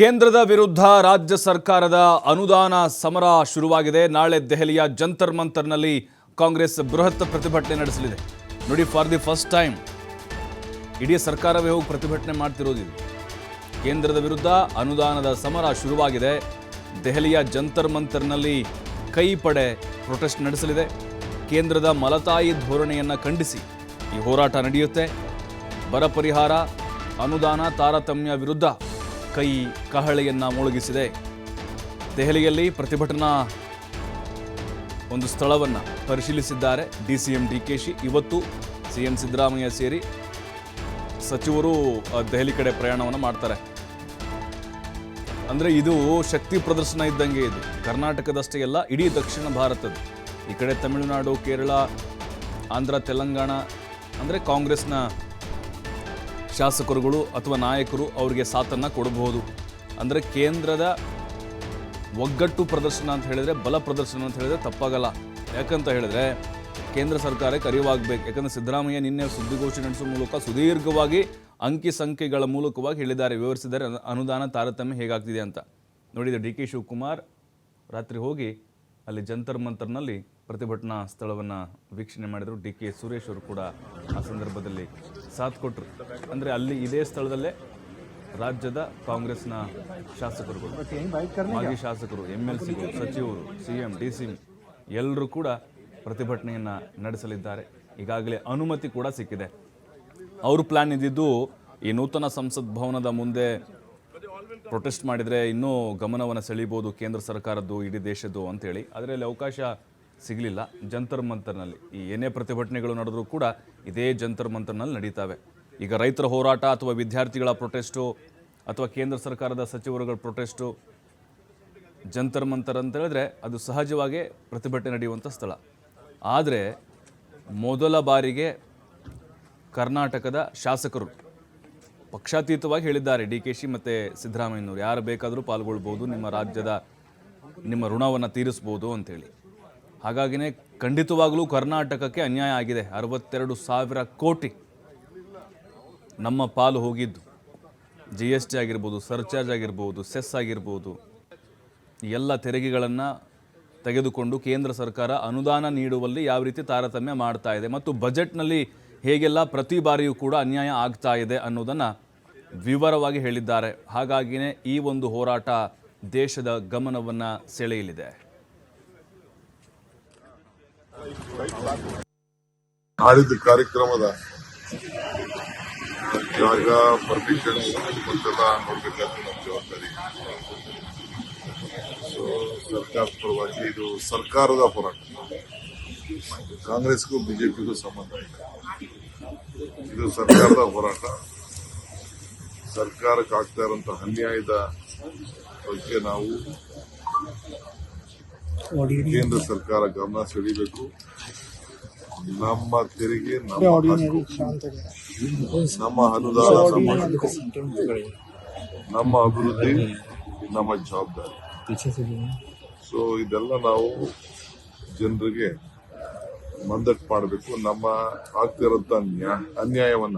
ಕೇಂದ್ರದ ವಿರುದ್ಧ ರಾಜ್ಯ ಸರ್ಕಾರದ ಅನುದಾನ ಸಮರ ಶುರುವಾಗಿದೆ. ನಾಳೆ ದೆಹಲಿಯ ಜಂತರ್ ಮಂತರ್ನಲ್ಲಿ ಕಾಂಗ್ರೆಸ್ ಬೃಹತ್ ಪ್ರತಿಭಟನೆ ನಡೆಸಲಿದೆ. ನೋಡಿ ಫಾರ್ ದಿ ಫಸ್ಟ್ ಟೈಮ್ ಇಡೀ ಸರ್ಕಾರವೇ ಹೋಗಿ ಪ್ರತಿಭಟನೆ ಮಾಡ್ತಿರೋದಿದೆ. ಕೇಂದ್ರದ ವಿರುದ್ಧ ಅನುದಾನದ ಸಮರ ಶುರುವಾಗಿದೆ. ದೆಹಲಿಯ ಜಂತರ್ ಮಂತರ್ನಲ್ಲಿ ಕೈ ಪಡೆ ಪ್ರೊಟೆಸ್ಟ್ ನಡೆಸಲಿದೆ. ಕೇಂದ್ರದ ಮಲತಾಯಿ ಧೋರಣೆಯನ್ನು ಖಂಡಿಸಿ ಈ ಹೋರಾಟ ನಡೆಯುತ್ತೆ. ಬರ ಪರಿಹಾರ, ಅನುದಾನ ತಾರತಮ್ಯ ವಿರುದ್ಧ ಕೈ ಕಹಳೆಯನ್ನು ಮುಳುಗಿಸಿದೆ. ದೆಹಲಿಯಲ್ಲಿ ಪ್ರತಿಭಟನಾ ಒಂದು ಸ್ಥಳವನ್ನು ಪರಿಶೀಲಿಸಿದ್ದಾರೆ D C M D K she ಇವತ್ತು ಸಿ ಎಂ ಸಿದ್ದರಾಮಯ್ಯ ಸೇರಿ ಸಚಿವರು ದೆಹಲಿ ಕಡೆ ಪ್ರಯಾಣವನ್ನು ಮಾಡ್ತಾರೆ. ಅಂದರೆ ಇದು ಶಕ್ತಿ ಪ್ರದರ್ಶನ ಇದ್ದಂಗೆ ಇದು. ಕರ್ನಾಟಕದಷ್ಟೇ ಅಲ್ಲ, ಇಡೀ ದಕ್ಷಿಣ ಭಾರತದ ಈ ಕಡೆ ತಮಿಳುನಾಡು, ಕೇರಳ, ಆಂಧ್ರ, ತೆಲಂಗಾಣ, ಅಂದರೆ ಕಾಂಗ್ರೆಸ್ನ ಶಾಸಕರುಗಳು ಅಥವಾ ನಾಯಕರು ಅವರಿಗೆ ಸಾಥನ್ನು ಕೊಡಬಹುದು. ಅಂದರೆ ಕೇಂದ್ರದ ಒಗ್ಗಟ್ಟು ಪ್ರದರ್ಶನ ಅಂತ ಹೇಳಿದರೆ, ಬಲ ಪ್ರದರ್ಶನ ಅಂತ ಹೇಳಿದರೆ ತಪ್ಪಾಗಲ್ಲ. ಯಾಕಂತ ಹೇಳಿದ್ರೆ, ಕೇಂದ್ರ ಸರ್ಕಾರಕ್ಕೆ ಅರಿವಾಗಬೇಕು. ಯಾಕಂದರೆ ಸಿದ್ದರಾಮಯ್ಯ ನಿನ್ನೆ ಸುದ್ದಿಗೋಷ್ಠಿ ನಡೆಸುವ ಮೂಲಕ ಸುದೀರ್ಘವಾಗಿ ಅಂಕಿ ಸಂಖ್ಯೆಗಳ ಮೂಲಕವಾಗಿ ಹೇಳಿದ್ದಾರೆ, ವಿವರಿಸಿದ್ದಾರೆ. ಅನುದಾನ ತಾರತಮ್ಯ ಹೇಗಾಗ್ತಿದೆ ಅಂತ. ನೋಡಿದ ಡಿ ಕೆ ಶಿವಕುಮಾರ್ ರಾತ್ರಿ ಹೋಗಿ ಅಲ್ಲಿ ಜಂತರ್ ಮಂತರ್ನಲ್ಲಿ ಪ್ರತಿಭಟನಾ ಸ್ಥಳವನ್ನು ವೀಕ್ಷಣೆ ಮಾಡಿದರು. ಡಿ ಕೆ ಸುರೇಶ್ ಅವರು ಕೂಡ ಆ ಸಂದರ್ಭದಲ್ಲಿ ಸಾಥ್ ಕೊಟ್ಟರು ಅಂದರೆ ಅಲ್ಲಿ ಇದೇ ಸ್ಥಳದಲ್ಲೇ ರಾಜ್ಯದ ಕಾಂಗ್ರೆಸ್ನ ಶಾಸಕರುಗಳು, ಮಾಜಿ ಶಾಸಕರು ಎಂ ಎಲ್ ಸಿಗಳು ಸಚಿವರು ಸಿ ಎಂ ಡಿ ಸಿ ಎಲ್ಲರೂ ಕೂಡ ಪ್ರತಿಭಟನೆಯನ್ನು ನಡೆಸಲಿದ್ದಾರೆ. ಈಗಾಗಲೇ ಅನುಮತಿ ಕೂಡ ಸಿಕ್ಕಿದೆ. ಅವರು ಪ್ಲಾನ್ ಇದ್ದಿದ್ದು ಈ ನೂತನ ಸಂಸತ್ ಭವನದ ಮುಂದೆ ಪ್ರೊಟೆಸ್ಟ್ ಮಾಡಿದರೆ ಇನ್ನೂ ಗಮನವನ್ನು ಸೆಳೀಬೋದು ಕೇಂದ್ರ ಸರ್ಕಾರದ್ದು, ಇಡೀ ದೇಶದ್ದು ಅಂತೇಳಿ. ಅದರಲ್ಲಿ ಅವಕಾಶ ಸಿಗಲಿಲ್ಲ. ಜಂತರ್ ಮಂತರ್ನಲ್ಲಿ, ಈ ಏನೇ ಪ್ರತಿಭಟನೆಗಳು ನಡೆದರೂ ಕೂಡ ಇದೇ ಜಂತರ್ ಮಂತರ್ನಲ್ಲಿ ನಡೀತಾವೆ. ಈಗ ರೈತರ ಹೋರಾಟ ಅಥವಾ ವಿದ್ಯಾರ್ಥಿಗಳ ಪ್ರೊಟೆಸ್ಟು ಅಥವಾ ಕೇಂದ್ರ ಸರ್ಕಾರದ ಸಚಿವರುಗಳ ಪ್ರೊಟೆಸ್ಟು, ಜಂತರ್ ಮಂತರ್ ಅಂತ ಹೇಳಿದ್ರೆ ಅದು ಸಹಜವಾಗಿ ಪ್ರತಿಭಟನೆ ನಡೆಯುವಂಥ ಸ್ಥಳ. ಆದರೆ ಮೊದಲ ಬಾರಿಗೆ ಕರ್ನಾಟಕದ ಶಾಸಕರು ಪಕ್ಷಾತೀತವಾಗಿ ಹೇಳಿದ್ದಾರೆ. ಡಿ ಕೆ ಶಿ ಮತ್ತು ಸಿದ್ದರಾಮಯ್ಯನವರು ಯಾರು ಬೇಕಾದರೂ ಪಾಲ್ಗೊಳ್ಬೋದು, ನಿಮ್ಮ ರಾಜ್ಯದ ನಿಮ್ಮ ಋಣವನ್ನು ತೀರಿಸ್ಬೋದು ಅಂತೇಳಿ ಹಾಗಾಗಿನೇ ಖಂಡಿತವಾಗಲೂ ಕರ್ನಾಟಕಕ್ಕೆ ಅನ್ಯಾಯ ಆಗಿದೆ. ಅರವತ್ತೆರಡು ಸಾವಿರ ಕೋಟಿ ನಮ್ಮ ಪಾಲು ಹೋಗಿದ್ದು. ಜಿ ಎಸ್ ಟಿ ಆಗಿರ್ಬೋದು ಸರ್ಚಾರ್ಜ್ ಆಗಿರ್ಬೋದು ಸೆಸ್ ಆಗಿರ್ಬೋದು ಎಲ್ಲ ತೆರಿಗೆಗಳನ್ನು ತೆಗೆದುಕೊಂಡು ಕೇಂದ್ರ ಸರ್ಕಾರ ಅನುದಾನ ನೀಡುವಲ್ಲಿ ಯಾವ ರೀತಿ ತಾರತಮ್ಯ ಮಾಡ್ತಾ ಇದೆ ಮತ್ತು ಬಜೆಟ್ನಲ್ಲಿ ಹೇಗೆಲ್ಲ ಪ್ರತಿ ಬಾರಿಯೂ ಕೂಡ ಅನ್ಯಾಯ ಆಗ್ತಾ ಇದೆ ಅನ್ನೋದನ್ನು ವಿವರವಾಗಿ ಹೇಳಿದ್ದಾರೆ. ಹಾಗಾಗಿಯೇ ಈ ಒಂದು ಹೋರಾಟ ದೇಶದ ಗಮನವನ್ನು ಸೆಳೆಯಲಿದೆ. ನಾಡಿದ್ದು ಕಾರ್ಯಕ್ರಮದ ಜಾಗ ಪರ್ಮಿಷನ್ ಮತ್ತೆಲ್ಲ ನೋಡ್ಬೇಕಾದ್ರೆ ನಮ್ಮ ಜವಾಬ್ದಾರಿ. ಸೊ ಸರ್ಕಾರದ ಪರವಾಗಿ ಇದು ಸರ್ಕಾರದ ಹೋರಾಟ. ಕಾಂಗ್ರೆಸ್ಗೂ ಬಿಜೆಪಿಗೂ ಸಂಬಂಧ ಇಲ್ಲ. ಇದು ಸರ್ಕಾರದ ಹೋರಾಟ. ಸರ್ಕಾರಕ್ಕೆ ಆಗ್ತಾ ಇರುವಂತಹ ಅನ್ಯಾಯದ ಬಗ್ಗೆ ನಾವು ಕೇಂದ್ರ ಸರ್ಕಾರ ಗಮನ ಸೆಳೀಬೇಕು ನಮ್ಮ ತೆರಿಗೆ ನಮ್ಮ ಹಕ್ಕು. ನಮ್ಮ ಅನುದಾನ ನಮ್ಮ ಹಕ್ಕು. ನಮ್ಮ ಅಭಿವೃದ್ಧಿ ನಮ್ಮ ಜವಾಬ್ದಾರಿ. ಸೊ ಇದೆಲ್ಲ ನಾವು ಜನರಿಗೆ ಮಂದಟ್ ಮಾಡಬೇಕು. ನಮ್ಮ ಆಗ್ತಿರೋಂಥ ನ್ಯಾ- ಅನ್ಯಾಯವನ್ನ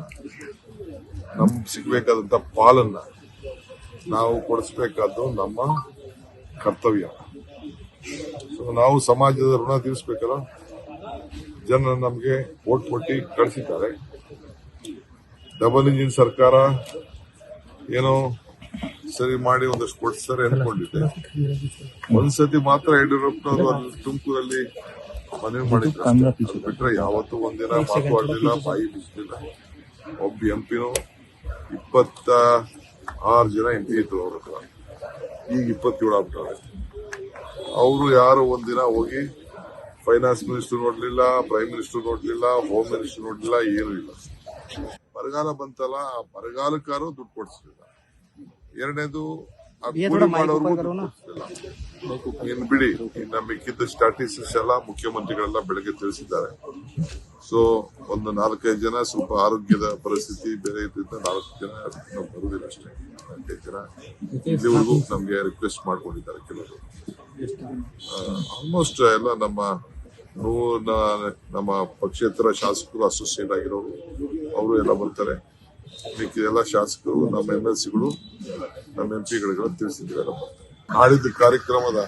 ನಮ್ಗೆ ಸಿಗ್ಬೇಕಾದಂತ ಪಾಲನ್ನ ನಾವು ಕೊಡಿಸ್ಬೇಕಾದ್ದು ನಮ್ಮ ಕರ್ತವ್ಯ. ಸೊ ನಾವು ಸಮಾಜದ ಋಣ ತೀರಿಸ್ಬೇಕಲ್ಲ? ಜನ ನಮಗೆ ವೋಟ್ ಕೊಟ್ಟು ಕಳಿಸಿದ್ದಾರೆ. ಡಬಲ್ ಇಂಜಿನ್ ಸರ್ಕಾರ ಏನೋ ಸರಿ ಮಾಡಿ ಒಂದಷ್ಟು ಕೊಡ್ತಾರೆ ಅನ್ಕೊಂಡಿದ್ದೆ ಒಂದ್ಸತಿ ಮಾತ್ರ ಯಡಿಯೂರಪ್ಪನವರು ಅಲ್ಲಿ ತುಮಕೂರಲ್ಲಿ ಮನವಿ ಮಾಡಿದ್ರು ಬಿಟ್ರೆ ಯಾವತ್ತೂ ಒಂದಿನ ಮಾತಾಡಲಿಲ್ಲ ಬಾಯಿ ಬಿಸಿಲಿಲ್ಲ ಒಬ್ಬ ಎಂಪಿನೂ ಇಪ್ಪತ್ತ ಆರು ಜನ ಎಂಪಿ ಇದ್ರು ಅವ್ರ ಹತ್ರ. ಈಗ ಇಪ್ಪತ್ತೇಳು ಆಗ್ತಾರೆ ಅವರು ಯಾರು ಒಂದಿನ ಹೋಗಿ ಫೈನಾನ್ಸ್ ಮಿನಿಸ್ಟರ್ ನೋಡ್ಲಿಲ್ಲ ಪ್ರೈಮ್ ಮಿನಿಸ್ಟರ್ ನೋಡ್ಲಿಲ್ಲ ಹೋಮ್ ಮಿನಿಸ್ಟರ್ ನೋಡ್ಲಿಲ್ಲ ಏನೂ ಇಲ್ಲ. ಬರಗಾಲ ಬಂತಲ್ಲ ಆ ಬರಗಾಲಕ್ಕಾರು ದುಡ್ಡು ಕೊಡಿಸ್ಲಿಲ್ಲ. ಎರಡನೇದು ಇನ್ ಬಿಡಿ ನಮಗಿದ್ದ ಮಿಕ್ಕಿದ್ದ ಸ್ಟಾಟಿಸ್ಟಿಕ್ಸ್ ಎಲ್ಲ ಮುಖ್ಯಮಂತ್ರಿಗಳೆಲ್ಲ ಬೆಳಗ್ಗೆ ತಿಳಿಸಿದ್ದಾರೆ. ಸೊ ಒಂದು ನಾಲ್ಕೈದು ಜನ ಸ್ವಲ್ಪ ಆರೋಗ್ಯದ ಪರಿಸ್ಥಿತಿ ಬೇರೆ ಇದ್ರಿಂದ ನಾಲ್ಕು ಜನ ನಾವು ಬರುವುದಿಲ್ಲ ಅಷ್ಟೇ. ನಾಲ್ಕೈದು ಜನ ಇಲ್ಲಿವರೆಗೂ ನಮಗೆ ರಿಕ್ವೆಸ್ಟ್ ಮಾಡ್ಕೊಂಡಿದ್ದಾರೆ ಕೆಲವರು. ಆಲ್ಮೋಸ್ಟ್ ಎಲ್ಲ ನಮ್ಮ ನೂರ ನಮ್ಮ ಪಕ್ಷೇತರ ಶಾಸಕರು ಅಸೋಸಿಯೇಟ್ ಆಗಿರೋರು, ಅವರು ಎಲ್ಲ ಬರ್ತಾರೆ. ಮಿಕ್ಕಿದೆಲ್ಲ ಶಾಸಕರು, ನಮ್ಮ ಎಂ ಎಲ್ ಸಿಗಳು ನಮ್ಮ ಎಂ ಪಿಗಳಿಗೆಲ್ಲ ತಿಳಿಸಿದ್ದೀವಿ ನಾಡಿದ್ದು ಕಾರ್ಯಕ್ರಮದ